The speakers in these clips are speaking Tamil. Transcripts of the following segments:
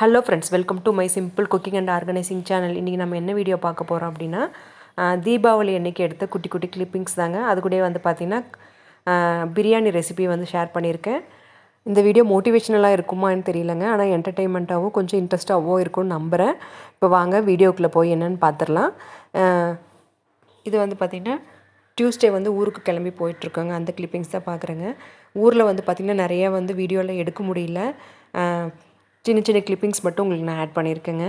Hello friends welcome to my simple cooking and organising channel இன்றைக்கி நம்ம என்ன வீடியோ பார்க்க போகிறோம் அப்படின்னா தீபாவளி அன்றைக்கி எடுத்த குட்டி குட்டி கிளிப்பிங்ஸ் தாங்க. அது கூடயே வந்து பார்த்திங்கன்னா பிரியாணி ரெசிபி வந்து ஷேர் பண்ணியிருக்கேன். இந்த வீடியோ மோட்டிவேஷனலாக இருக்குமான்னு தெரியலங்க. ஆனால் என்டர்டெயின்மெண்ட்டாகவும் கொஞ்சம் இன்ட்ரெஸ்ட்டாகவும் இருக்கும்னு நம்புகிறேன் இப்போ வாங்க வீடியோக்குள்ளே போய் என்னென்னு பார்த்துடலாம் இது வந்து பார்த்திங்கன்னா டியூஸ்டே வந்து ஊருக்கு கிளம்பி போயிட்டுருக்கோங்க. அந்த கிளிப்பிங்ஸ் தான் பார்க்குறேங்க ஊரில் வந்து பார்த்திங்கன்னா நிறைய வந்து வீடியோவில் எடுக்க முடியல. சின்ன சின்ன கிளிப்பிங்ஸ் மட்டும் உங்களுக்கு நான் ஆட் பண்ணியிருக்கேங்க.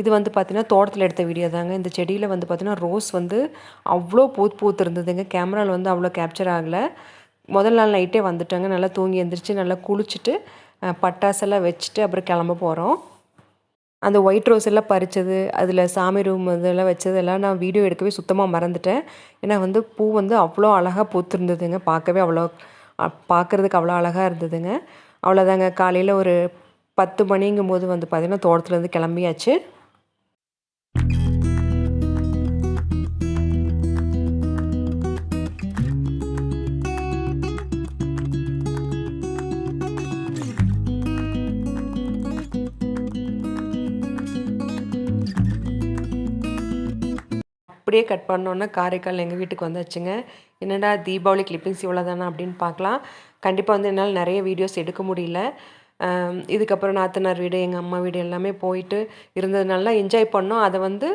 இது வந்து பார்த்திங்கன்னா தோட்டத்தில் எடுத்த வீடியோ தாங்க. இந்த செடியில் வந்து பார்த்திங்கன்னா ரோஸ் வந்து அவ்வளோ பூத்து பூத்து இருந்ததுங்க. கேமராவில் வந்து அவ்வளோ கேப்சர் ஆகலை. முதல் நாள் நைட்டே வந்துட்டாங்க. நல்லா தூங்கி எழுந்திரிச்சு நல்லா குளிச்சுட்டு பட்டாசெல்லாம் வச்சுட்டு அப்புறம் கிளம்ப போகிறோம் அந்த ஒயிட் ரோஸ் எல்லாம் பறித்தது அதில் சாமி ரூம் இதெல்லாம் வச்சதெல்லாம் நான் வீடியோ எடுக்கவே சுத்தமாக மறந்துட்டேன். ஏன்னா வந்து பூ வந்து அவ்வளோ அழகாக பூத்துருந்ததுங்க. பார்க்கவே அவ்வளோ பார்க்குறதுக்கு பார்க்கறதுக்கு அவ்வளோ அழகாக இருந்ததுங்க. அவ்வளோதாங்க காலையில் ஒரு பத்து மணிங்கும் போது வந்து பார்த்திங்கன்னா தோட்டத்துலேருந்து கிளம்பியாச்சு. அப்படியே கட் பண்ணோன்னா காரைக்கால் எங்கள் வீட்டுக்கு வந்தாச்சுங்க. என்னடா தீபாவளி கிளிப்பிங்ஸ் இவ்வளோ தானே அப்படின்னு பார்க்கலாம். கண்டிப்பாக வந்து என்னால் நிறைய வீடியோஸ் எடுக்க முடியல. இதுக்கப்புறம் நாத்தனார் வீடு எங்கள் அம்மா வீடு எல்லாமே போயிட்டு இருந்ததுனால என்ஜாய் பண்ணோம். அதை வந்து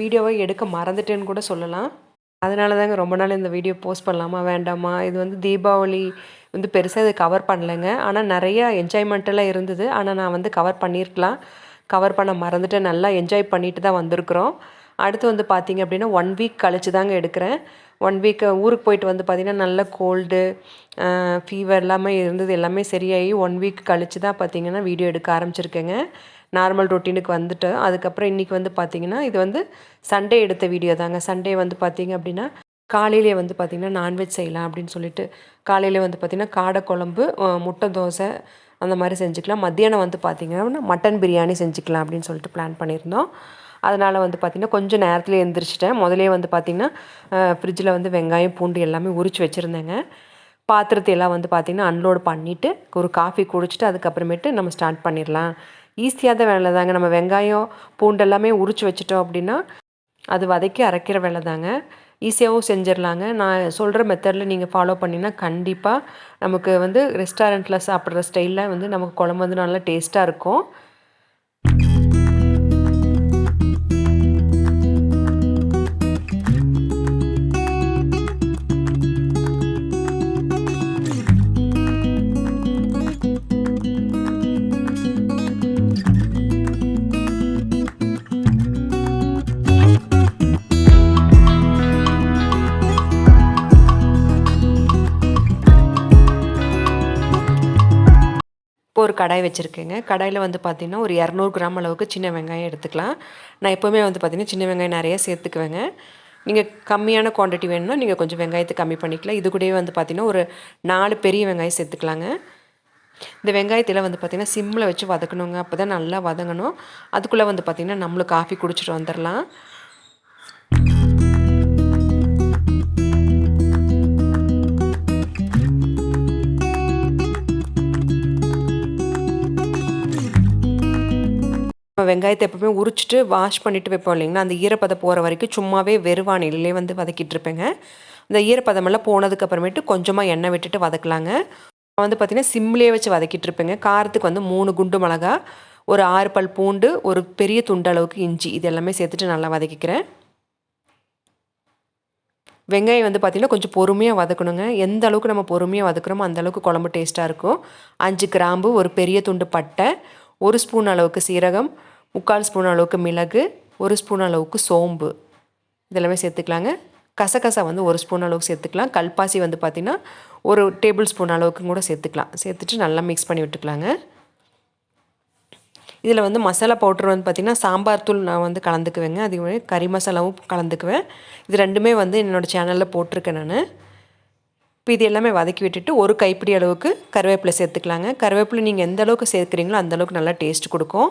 வீடியோவை எடுக்க மறந்துட்டேன்னு கூட சொல்லலாம். அதனால தாங்க ரொம்ப நாள் இந்த வீடியோ போஸ்ட் பண்ணலாமா வேண்டாமா? இது வந்து தீபாவளி வந்து பெருசாக இது கவர் பண்ணலைங்க. ஆனால் நிறைய என்ஜாய்மெண்ட்டெல்லாம் இருந்தது. ஆனால் நான் வந்து கவர் பண்ணியிருக்கலாம். கவர் பண்ண மறந்துட்டு நல்லா என்ஜாய் பண்ணிட்டு தான் வந்திருக்கிறோம். அடுத்து வந்து பார்த்தீங்க அப்படின்னா ஒன் வீக் கழிச்சு தாங்க எடுக்கிறேன். ஒன் வீக் ஊருக்கு போயிட்டு வந்து பார்த்தீங்கன்னா நல்ல கோல்டு ஃபீவர் எல்லாமே இருந்தது எல்லாமே சரியாகி ஒன் வீக் கழிச்சு தான் பார்த்தீங்கன்னா வீடியோ எடுக்க ஆரம்பிச்சிருக்கேங்க. நார்மல் ரொட்டீனுக்கு வந்துட்டேன். அதுக்கப்புறம் இன்றைக்கி வந்து பார்த்தீங்கன்னா இது வந்து சண்டே எடுத்த வீடியோ தாங்க. சண்டே வந்து பார்த்தீங்க அப்படின்னா காலையிலே வந்து பார்த்திங்கன்னா நான்வெஜ் செய்யலாம் அப்படின்னு சொல்லிட்டு காலையில் வந்து பார்த்திங்கன்னா காடை குழம்பு முட்டை தோசை அந்த மாதிரி செஞ்சுக்கலாம். மத்தியானம் வந்து பார்த்திங்கன்னா மட்டன் பிரியாணி செஞ்சுக்கலாம் அப்படின்னு சொல்லிட்டு பிளான் பண்ணியிருந்தோம். அதனால் வந்து பார்த்திங்கன்னா கொஞ்சம் நேரத்தில் எழுந்திரிச்சிட்டேன் முதலே வந்து பார்த்திங்கன்னா ஃப்ரிட்ஜில் வந்து வெங்காயம் பூண்டு எல்லாமே உரிச்சு வச்சுருந்தேங்க. பாத்திரத்தை எல்லாம் வந்து பார்த்திங்கன்னா அன்லோட் பண்ணிவிட்டு ஒரு காஃபி குடிச்சிட்டு அதுக்கப்புறமேட்டு நம்ம ஸ்டார்ட் பண்ணிடலாம். ஈஸியாக தான் வேலை தாங்க. நம்ம வெங்காயம் பூண்டு எல்லாமே உரிச்சு வச்சுட்டோம் அப்படின்னா அது வதக்கி அரைக்கிற வேலை தாங்க. ஈஸியாகவும் செஞ்சிடலாங்க. நான் சொல்கிற மெத்தடில் நீங்கள் ஃபாலோ பண்ணினா கண்டிப்பாக நமக்கு வந்து ரெஸ்டாரண்ட்டில் சாப்பிட்ற ஸ்டைலில் வந்து நமக்கு குழம்பு வந்து நல்லா டேஸ்ட்டாக இருக்கும். கடாய் வச்சுருக்கேங்க. கடாயில் வந்து பார்த்திங்கன்னா ஒரு இரநூறு கிராம் அளவுக்கு சின்ன வெங்காயம் எடுத்துக்கலாம். நான் எப்போவுமே வந்து பார்த்திங்கன்னா சின்ன வெங்காயம் நிறைய சேர்த்துக்குவேங்க. நீங்கள் கம்மியான குவான்டிட்டி வேணும்னா நீங்கள் கொஞ்சம் வெங்காயத்தை கம்மி பண்ணிக்கலாம். இது கூடவே வந்து பார்த்திங்கன்னா ஒரு நாலு பெரிய வெங்காயம் சேர்த்துக்கலாங்க. இந்த வெங்காயத்தில் வந்து பார்த்திங்கன்னா சிம்மில் வச்சு வதக்கணுங்க. அப்போ தான் நல்லா வதங்கணும். அதுக்குள்ளே வந்து பார்த்திங்கன்னா நம்மளும் காஃபி குடிச்சிட்டு வந்துடலாம் நம்ம வெங்காயத்தை எப்பவுமே உரிச்சிட்டு வாஷ் பண்ணிட்டு வைப்போம் இல்லைங்களா? அந்த ஈரப்பதம் போகிற வரைக்கும் சும்மாவே வெறுவானிலே வந்து வதக்கிட்டு இருப்பேங்க. அந்த ஈரப்பதமெல்லாம் போனதுக்கு அப்புறமேட்டு கொஞ்சமாக எண்ணெய் விட்டுட்டு வதக்கலாங்க. வந்து பார்த்திங்கன்னா சிம்லேயே வச்சு வதக்கிட்டு இருப்பேங்க. காரத்துக்கு வந்து மூணு குண்டு மிளகா ஒரு ஆறு பல் பூண்டு ஒரு பெரிய துண்டு அளவுக்கு இஞ்சி இது எல்லாமே சேர்த்துட்டு நல்லா வதக்கிக்கிறேன். வெங்காயம் வந்து பார்த்திங்கன்னா கொஞ்சம் பொறுமையாக வதக்கணுங்க. எந்த அளவுக்கு நம்ம பொறுமையாக வதக்குறோமோ அந்த அளவுக்கு குழம்பு டேஸ்ட்டாக இருக்கும். அஞ்சு கிராம்பு ஒரு பெரிய துண்டு பட்டை ஒரு ஸ்பூன் அளவுக்கு சீரகம் முக்கால் ஸ்பூன் அளவுக்கு மிளகு ஒரு ஸ்பூன் அளவுக்கு சோம்பு. இதெல்லாமே சேர்த்துக்கலாங்க. கசகசா வந்து ஒரு ஸ்பூன் அளவுக்கு சேர்த்துக்கலாம். கல்பாசி வந்து பார்த்திங்கன்னா ஒரு டேபிள் ஸ்பூன் அளவுக்கு கூட சேர்த்துக்கலாம். சேர்த்துட்டு நல்லா மிக்ஸ் பண்ணி விட்டுக்கலாங்க. இதில் வந்து மசாலா பவுடர் வந்து பார்த்திங்கன்னா சாம்பார் தூள் நான் வந்து கலந்துக்குவேங்க. அதே மாதிரி கறி மசாலாவும் கலந்துக்குவேன். இது ரெண்டுமே வந்து என்னோடய சேனலில் போட்டிருக்கேன் நான். இப்போ இது எல்லாமே வதக்கி விட்டுட்டு ஒரு கைப்பிடி அளவுக்கு கருவேப்பிலை சேர்த்துக்கலாங்க. கருவேப்பிலை நீங்கள் எந்த அளவுக்கு சேர்க்குறீங்களோ அந்த அளவுக்கு நல்லா டேஸ்ட் கொடுக்கும்.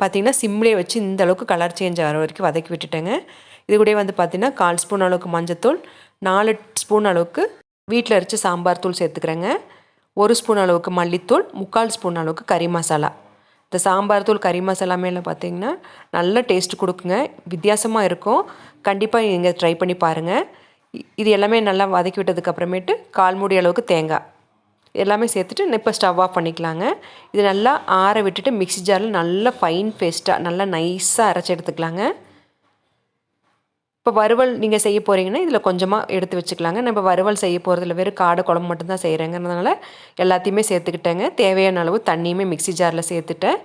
பார்த்திங்கன்னா சிம்லேயே வச்சு இந்த அளவுக்கு கலர் சேஞ்ச் ஆகிற வரைக்கும் வதக்கி விட்டுட்டேங்க. இது கூட வந்து பார்த்திங்கன்னா கால் ஸ்பூன் அளவுக்கு மஞ்சத்தூள் நாலு ஸ்பூன் அளவுக்கு வீட்டில் அரைச்சி சாம்பார் தூள் சேர்த்துக்கிறேங்க. ஒரு ஸ்பூன் அளவுக்கு மல்லித்தூள் முக்கால் ஸ்பூன் அளவுக்கு கறி மசாலா. இந்த சாம்பார் தூள் கறி மசாலா மேலே பார்த்தீங்கன்னா நல்ல டேஸ்ட் கொடுக்குங்க. வித்தியாசமாக இருக்கும். கண்டிப்பாக நீங்கள் ட்ரை பண்ணி பாருங்கள் இது எல்லாமே நல்லா வதக்கி விட்டதுக்கு அப்புறமேட்டு கால் மூடி அளவுக்கு தேங்காய். எல்லாமே சேர்த்துட்டு இப்போ ஸ்டவ் ஆஃப் பண்ணிக்கலாங்க. இது நல்லா ஆற விட்டுட்டு மிக்ஸி ஜாரில் நல்லா ஃபைன் பேஸ்ட்டாக நல்லா நைஸாக அரைச்சி எடுத்துக்கலாங்க. இப்போ வறுவல் நீங்கள் செய்ய போகிறீங்கன்னா இதில் கொஞ்சமாக எடுத்து வச்சுக்கலாங்க. நம்ம வறுவல் செய்ய போகிறதுல வெறும் காடை குழம்பு மட்டும்தான் செய்கிறேங்கிறதுனால எல்லாத்தையுமே சேர்த்துக்கிட்டேங்க. தேவையான அளவு தண்ணியுமே மிக்ஸி ஜாரில் சேர்த்துட்டேன்.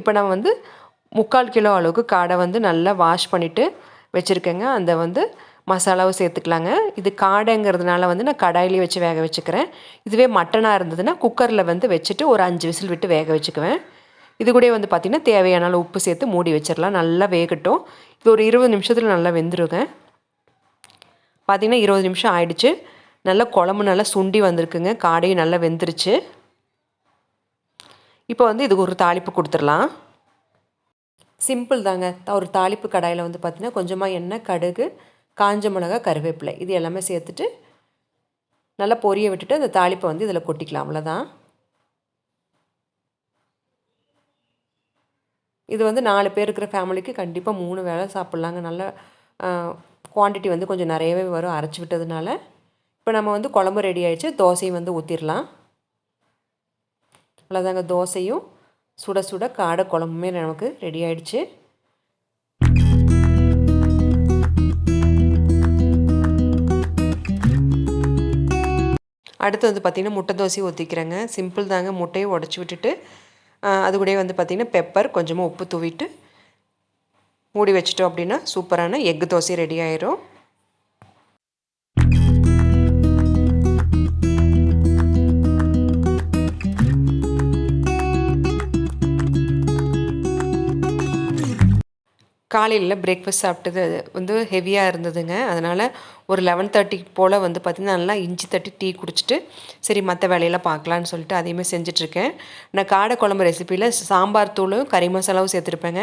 இப்போ நான் வந்து முக்கால் கிலோ அளவுக்கு காடை வந்து நல்லா வாஷ் பண்ணிவிட்டு வச்சுருக்கேங்க. அந்த வந்து மசாலாவும் சேர்த்துக்கலாங்க. இது காடைங்கிறதுனால வந்து நான் கடாயிலே வச்சு வேக வச்சுக்கிறேன். இதுவே மட்டனாக இருந்ததுன்னா குக்கரில் வந்து வச்சுட்டு ஒரு அஞ்சு விசில் விட்டு வேக வச்சுக்குவேன். இது கூட வந்து பார்த்திங்கன்னா தேவையான அளவு உப்பு சேர்த்து மூடி வச்சிடலாம் நல்லா வேகட்டும். இது ஒரு இருபது நிமிஷத்தில் நல்லா வெந்துருங்க. பார்த்திங்கன்னா இருபது நிமிஷம் ஆயிடுச்சு. நல்லா குழம்பு நல்லா சுண்டி வந்திருக்குங்க. காடையும் நல்லா வெந்துருச்சு. இப்போ வந்து இதுக்கு ஒரு தாளிப்பு கொடுத்துடலாம். சிம்பிள் தாங்க. ஒரு தாளிப்பு கடாயில் வந்து பார்த்திங்கன்னா கொஞ்சமாக எண்ணெய் கடுகு காஞ்ச மிளகா கருவேப்பிலை. இது எல்லாமே சேர்த்துட்டு நல்லா பொரிய விட்டுட்டு அந்த தாளிப்பை வந்து இதில் கொட்டிக்கலாம். அவ்வளோதான். இது வந்து நாலு பேர் இருக்கிற ஃபேமிலிக்கு கண்டிப்பாக மூணு வேளை சாப்பிட்லாங்க. நல்ல குவான்டிட்டி வந்து கொஞ்சம் நிறையவே வரும் அரைச்சி விட்டதுனால. இப்போ நம்ம வந்து குழம்பு ரெடி ஆகிடுச்சு தோசையும் வந்து ஊற்றிடலாம் அவ்வளோதாங்க தோசையும். சுட சுட காடை குழம்புமே நமக்கு ரெடி ஆகிடுச்சு அடுத்து வந்து பார்த்திங்கன்னா முட்டை தோசை ஊற்றிக்கிறேங்க சிம்பிள் தாங்க. முட்டையை உடச்சி விட்டுட்டு அது கூடயே வந்து பார்த்திங்கன்னா பெப்பர் கொஞ்சமாக உப்பு தூவிட்டு மூடி வச்சிட்டோம் அப்படின்னா சூப்பரான எக்கு தோசை ரெடி ஆயிரும். காலையில் பிரேக்ஃபாஸ்ட் சாப்பிட்டது வந்து ஹெவியாக இருந்ததுங்க. அதனால் ஒரு லெவன் தேர்ட்டி போல் வந்து பார்த்திங்கன்னா நல்லா இஞ்சி தட்டி டீ குடிச்சிட்டு சரி மற்ற வேலையெல்லாம் பார்க்கலான்னு சொல்லிட்டு அதையுமே செஞ்சிட்ருக்கேன். நான் காடை குழம்பு ரெசிப்பியில் சாம்பார் தூளும் கறி மசாலாவும் சேர்த்துருப்பேங்க.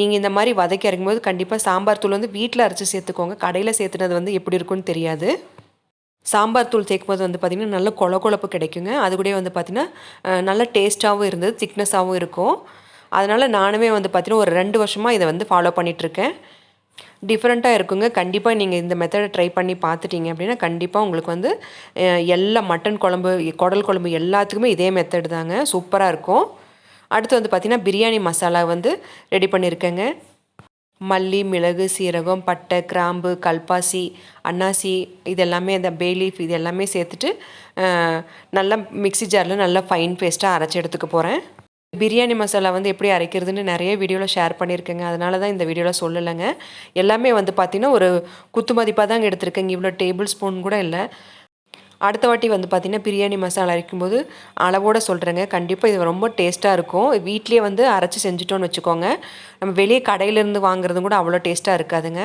நீங்கள் இந்த மாதிரி வதக்கி இறங்கும்போது கண்டிப்பாக சாம்பார் தூள் வந்து வீட்டில் அரைச்சி சேர்த்துக்கோங்க. கடையில் சேர்த்துனது வந்து எப்படி இருக்குன்னு தெரியாது. சாம்பார் தூள் சேர்க்கும்போது வந்து பார்த்திங்கன்னா நல்ல கொல கொழப்பு கிடைக்குங்க. அது கூட வந்து பார்த்திங்கன்னா நல்ல டேஸ்ட்டாகவும் இருந்தது திக்னஸாகவும் இருக்கும். அதனால் நானுமே வந்து பார்த்திங்கன்னா ஒரு ரெண்டு வருஷமாக இதை வந்து ஃபாலோ பண்ணிகிட்ருக்கேன் டிஃப்ரெண்ட்டாக இருக்குங்க. கண்டிப்பாக நீங்கள் இந்த மெத்தடை ட்ரை பண்ணி பார்த்துட்டீங்க அப்படின்னா கண்டிப்பாக உங்களுக்கு வந்து எல்லா மட்டன் குழம்பு குடல் குழம்பு எல்லாத்துக்குமே இதே மெத்தடு தாங்க. சூப்பராக இருக்கும். அடுத்து வந்து பார்த்திங்கன்னா பிரியாணி மசாலா வந்து ரெடி பண்ணியிருக்கேங்க மல்லி மிளகு சீரகம் பட்டை கிராம்பு கல்பாசி அன்னாசி இது எல்லாமே இந்த பேலீஃப் இது எல்லாமே சேர்த்துட்டு நல்லா மிக்ஸி ஜாரில் நல்லா ஃபைன் பேஸ்ட்டாக அரைச்சி எடுத்துக்க போகிறேன் பிரியாணி மசாலா வந்து எப்படி அரைக்கிறதுன்னு நிறைய வீடியோவில் ஷேர் பண்ணியிருக்கேங்க. அதனால தான் இந்த வீடியோவில் சொல்லலைங்க. எல்லாமே வந்து பார்த்திங்கன்னா ஒரு குத்து மதிப்பாக தாங்க எடுத்திருக்கேங்க. இவ்வளோ டேபிள் ஸ்பூன் கூட இல்லை. அடுத்த வாட்டி வந்து பார்த்திங்கன்னா பிரியாணி மசாலா அரைக்கும்போது அளவோடு சொல்கிறேங்க கண்டிப்பாக இது ரொம்ப டேஸ்ட்டாக இருக்கும். வீட்லேயே வந்து அரைச்சி செஞ்சுட்டோன்னு வச்சுக்கோங்க. நம்ம வெளியே கடையிலேருந்து வாங்குறதும் கூட அவ்வளோ டேஸ்ட்டாக இருக்காதுங்க.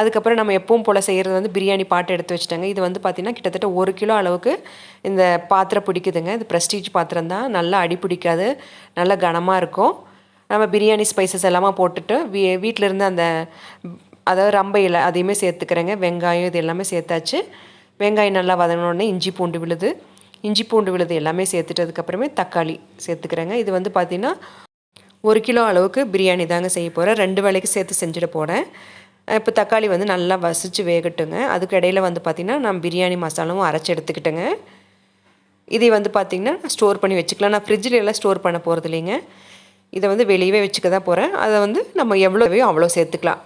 அதுக்கப்புறம் நம்ம எப்பவும் போல் செய்கிறது வந்து பிரியாணி பாட்டு எடுத்து வச்சுட்டாங்க. இது வந்து பார்த்திங்கன்னா கிட்டத்தட்ட ஒரு கிலோ அளவுக்கு இந்த பாத்திரம் பிடிக்குதுங்க. இது ப்ரெஸ்டீஜ் பாத்திரம் தான். நல்லா அடி பிடிக்காது. நல்லா கனமாக இருக்கும். நம்ம பிரியாணி ஸ்பைசஸ் எல்லாமே போட்டுட்டு வீ வீட்டில் இருந்து அந்த அதாவது ரம்பையில் அதையுமே சேர்த்துக்கிறேங்க. வெங்காயம் இது எல்லாமே சேர்த்தாச்சு. வெங்காயம் நல்லா வதங்கினோடனே இஞ்சி பூண்டு விழுது. இஞ்சி பூண்டு விழுது எல்லாமே சேர்த்துட்டு அதுக்கப்புறமே தக்காளி சேர்த்துக்கிறேங்க. இது வந்து பார்த்திங்கன்னா ஒரு கிலோ அளவுக்கு பிரியாணி தாங்க செய்ய போகிறேன் ரெண்டு வேலைக்கு சேர்த்து செஞ்சுட போகிறேன் இப்போ தக்காளி வந்து நல்லா வசித்து வேகட்டுங்க. அதுக்கு இடையில வந்து பார்த்திங்கன்னா நான் பிரியாணி மசாலாவும் அரைச்சி எடுத்துக்கிட்டேங்க. இதை வந்து பார்த்திங்கன்னா ஸ்டோர் பண்ணி வச்சுக்கலாம். நான் ஃப்ரிட்ஜில் எல்லாம் ஸ்டோர் பண்ண போகிறது இல்லைங்க. இதை வந்து வெளியவே வச்சுக்க தான் போகிறேன் அதை வந்து நம்ம எவ்வளோவையோ அவ்வளோ சேர்த்துக்கலாம்.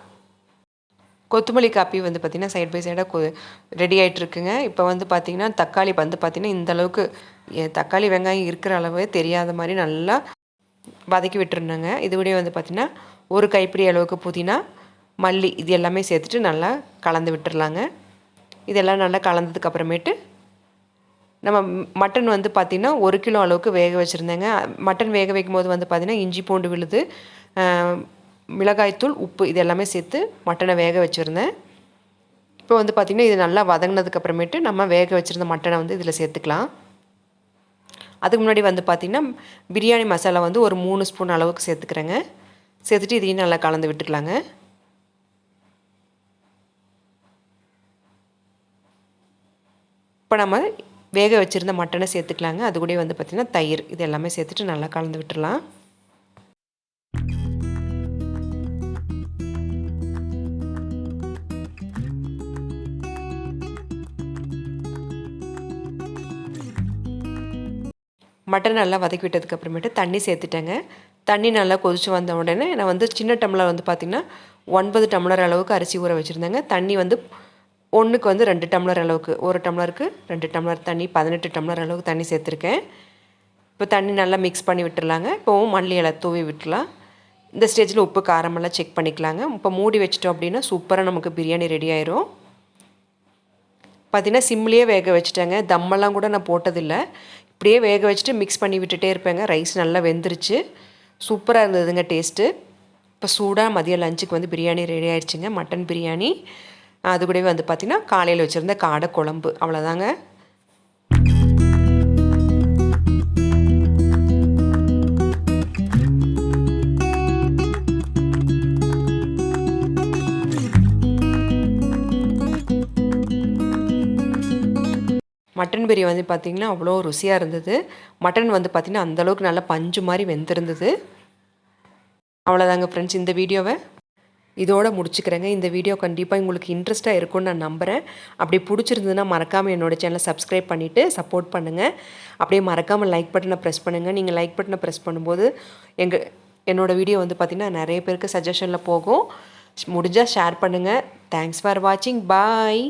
கொத்தமல்லி காப்பி வந்து பார்த்திங்கன்னா சைட் பை சைடாக ரெடி ஆகிட்டுருக்குங்க இப்போ வந்து பார்த்திங்கன்னா தக்காளி வந்து பார்த்திங்கன்னா இந்த அளவுக்கு தக்காளி வெங்காயம் இருக்கிற அளவே தெரியாத மாதிரி நல்லா வதக்கி விட்டுருந்தேங்க இது விட வந்து பார்த்திங்கன்னா ஒரு கைப்பிடி அளவுக்கு புதினா மல்லி இது எல்லாமே சேர்த்துட்டு நல்லா கலந்து விட்டுர்லாங்க. இதெல்லாம் நல்லா கலந்ததுக்கு அப்புறமேட்டு நம்ம மட்டன் வந்து பார்த்திங்கன்னா ஒரு கிலோ அளவுக்கு வேக வச்சுருந்தேங்க. மட்டன் வேக வைக்கும் போது வந்து பார்த்திங்கன்னா இஞ்சி பூண்டு விழுது மிளகாய்த்தூள் உப்பு இது எல்லாமே சேர்த்து மட்டனை வேக வச்சுருந்தேன். இப்போ வந்து பார்த்திங்கன்னா இது நல்லா வதங்கினதுக்கு அப்புறமேட்டு நம்ம வேக வச்சுருந்த மட்டனை வந்து இதில் சேர்த்துக்கலாம். அதுக்கு முன்னாடி வந்து பார்த்திங்கன்னா பிரியாணி மசாலா வந்து ஒரு மூணு ஸ்பூன் அளவுக்கு சேர்த்துக்கிறேங்க. சேர்த்துட்டு இதையும் நல்லா கலந்து விட்டுக்கலாங்க. இப்போ நம்ம வேக வச்சுருந்த மட்டனை சேர்த்துக்கலாங்க. அது கூட வந்து பார்த்திங்கன்னா தயிர். இது எல்லாமே சேர்த்துட்டு நல்லா கலந்து விட்டுடலாம் மட்டன் நல்லா வதக்கி விட்டதுக்கு அப்புறமேட்டு தண்ணி சேர்த்துட்டேங்க. தண்ணி நல்லா கொதித்து வந்த உடனே நான் வந்து சின்ன டம்ளர் வந்து பார்த்திங்கன்னா ஒன்பது டம்ளர் அளவுக்கு அரிசி ஊற வச்சுருந்தேங்க. தண்ணி வந்து ஒன்றுக்கு வந்து ரெண்டு டம்ளர் அளவுக்கு ஒரு டம்ளருக்கு ரெண்டு டம்ளர் தண்ணி பதினெட்டு டம்ளர் அளவுக்கு தண்ணி சேர்த்துருக்கேன். இப்போ தண்ணி நல்லா மிக்ஸ் பண்ணி விட்டுடலாங்க இப்போவும் மல்லி இலை தூவி விட்டுலாம் இந்த ஸ்டேஜில் உப்பு காரமெல்லாம் செக் பண்ணிக்கலாங்க. இப்போ மூடி வச்சிட்டோம் அப்படின்னா சூப்பராக நமக்கு பிரியாணி ரெடி ஆயிரும். பார்த்தீங்கன்னா சிம்லேயே வேக வச்சுட்டேங்க. தம்மெல்லாம் கூட நான் போட்டதில்லை. இப்படியே வேக வச்சுட்டு மிக்ஸ் பண்ணி விட்டுட்டே இருப்பேங்க. ரைஸ் நல்லா வெந்துருச்சு. சூப்பராக இருந்ததுங்க டேஸ்ட்டு இப்போ சூடாக மதியம் லஞ்சுக்கு வந்து பிரியாணி ரெடி ஆயிடுச்சுங்க. மட்டன் பிரியாணி. அது கூடவே வந்து பார்த்திங்கன்னா காலையில் வச்சுருந்த காடை குழம்பு. அவ்வளோதாங்க மட்டன் பிரியாணி வந்து பார்த்திங்கன்னா அவ்வளோ ருசியாக இருந்தது. மட்டன் வந்து பார்த்திங்கன்னா அந்தளவுக்கு நல்லா பஞ்சு மாதிரி வெந்திருந்தது. அவ்வளோதாங்க ஃப்ரெண்ட்ஸ் இந்த வீடியோவை. இதோட முடிச்சுக்கிறேங்க. இந்த வீடியோ கண்டிப்பாக உங்களுக்கு இன்ட்ரெஸ்ட்டாக இருக்கும்னு நான் நம்புகிறேன் அப்படி பிடிச்சிருந்ததுன்னா மறக்காமல் என்னோடய சேனலை சப்ஸ்கிரைப் பண்ணிவிட்டு சப்போர்ட் பண்ணுங்கள் அப்படியே மறக்காமல் லைக் பட்டனை ப்ரெஸ் பண்ணுங்கள் நீங்கள் லைக் பட்டனை ப்ரெஸ் பண்ணும்போது எங்கள் என்னோடய வீடியோ வந்து பார்த்திங்கன்னா நிறைய பேருக்கு சஜஷனில் போகும். முடிஞ்சால் ஷேர் பண்ணுங்கள் தேங்க்ஸ் ஃபார் வாட்சிங் பாய்